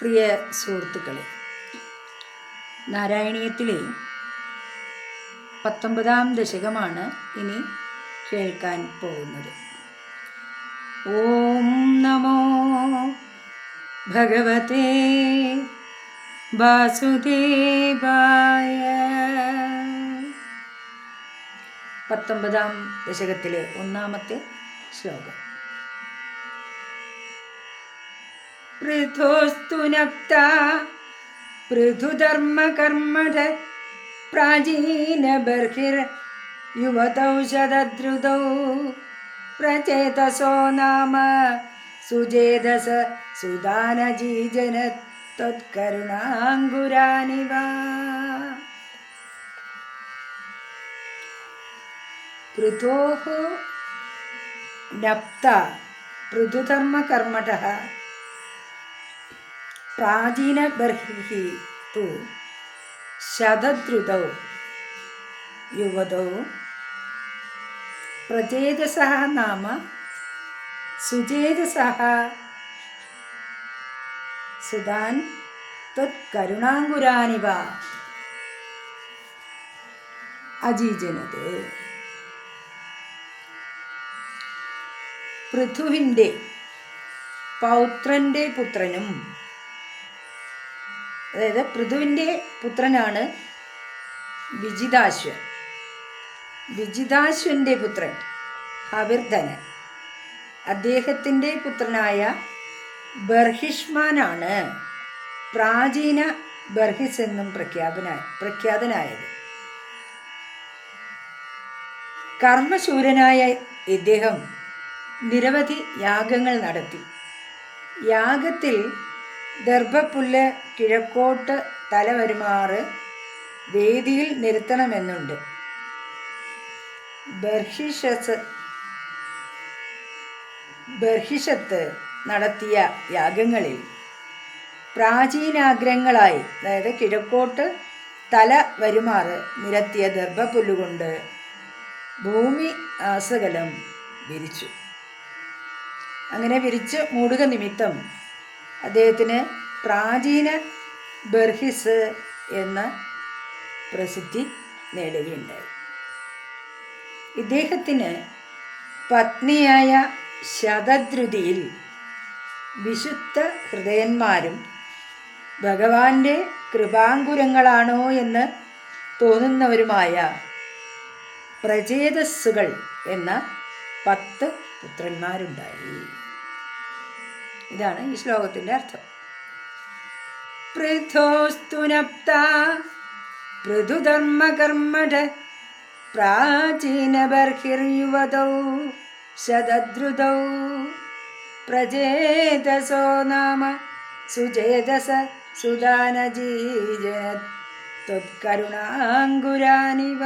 പ്രിയ സുഹൃത്തുക്കളെ നാരായണീയത്തിലെ പത്തൊമ്പതാം ദശകമാണ് ഇനി കേൾക്കാൻ പോകുന്നത്. ഓം നമോ ഭഗവതേ വാസുദേവായ. പത്തൊമ്പതാം ദശകത്തിലെ ഒന്നാമത്തെ ശ്ലോകം. പൃഥോസ്തു നക്ത. പൃഥുധർമ്മകർമ്മഠ പ്രാചീന ബർഹിർ ശതദ്രുതൗ പ്രചേതസോ നാമ സുജേതസ സുദാനജീജന ത്വത്കരുണാങ്കുരാനിവ പൃഥോ നപ്ത പൃഥുധർമ്മകർമ്മഠः പ്രാചീനബർഹിഹി തു ശതദ്രുതൗ യുവതൗ പ്രചേതസ നാമ സുചേതസ സുതാൻ ത്വത്കരുണാങ്കുരാനിവ അജീജനത്. പൃഥുവിന്റെ പൗത്രന്റെ പുത്രനും അതായത് പൃഥുവിന്റെ പുത്രനാണ് വിജിതാശ്വൻ. വിജിതാശ്വന്റെ പുത്രൻ ഹവിർധനൻ അദ്ദേഹത്തിന്റെ പുത്രനായ ബർഹിഷ്മാനാണ് പ്രാചീന ബർഹിസ് എന്നും പ്രഖ്യാപന പ്രഖ്യാതനായത്. കർമ്മശൂരനായ ഇദ്ദേഹം നിരവധി യാഗങ്ങൾ നടത്തി. യാഗത്തിൽ ദർഭപ്പുല്ല് കിഴക്കോട്ട് തല വരുമാറ് വേദിയിൽ നിരത്തണമെന്നുണ്ട് ബർഹിഷത്ത് നടത്തിയ യാഗങ്ങളിൽ പ്രാചീനാഗ്രഹങ്ങളായി അതായത് കിഴക്കോട്ട് തല വരുമാറ് നിരത്തിയ ദർഭപ്പുല്ലുകൊണ്ട് ഭൂമി ആസകലം വിരിച്ചു. അങ്ങനെ വിരിച്ച് മൂടുക നിമിത്തം അദ്ദേഹത്തിന് പ്രാചീന ബർഹിസ് എന്ന പ്രസിദ്ധി നേടുകയുണ്ടായി. ഇദ്ദേഹത്തിന് പത്നിയായ ശതദ്രുതിയിൽ വിശുദ്ധ ഹൃദയന്മാരും ഭഗവാന്റെ കൃപാങ്കുരങ്ങളാണോ എന്ന് തോന്നുന്നവരുമായ പ്രചേതസ്സുകൾ എന്ന പത്ത് പുത്രന്മാരുണ്ടായി. ഇതാണ് ഈ ശ്ലോകത്തിന്റെ അർത്ഥം. പൃഥോസ്തുനപ്ത പൃഥുധർമ്മകർമ്മഠ പ്രാചീനബർഹിർയുവതൗ ശതദ്രുതൗ. പ്രജേതസോ നാമ സുജേതസ സുദാനജീജ ത്വത്കരുണാങ്കുരാനിവ.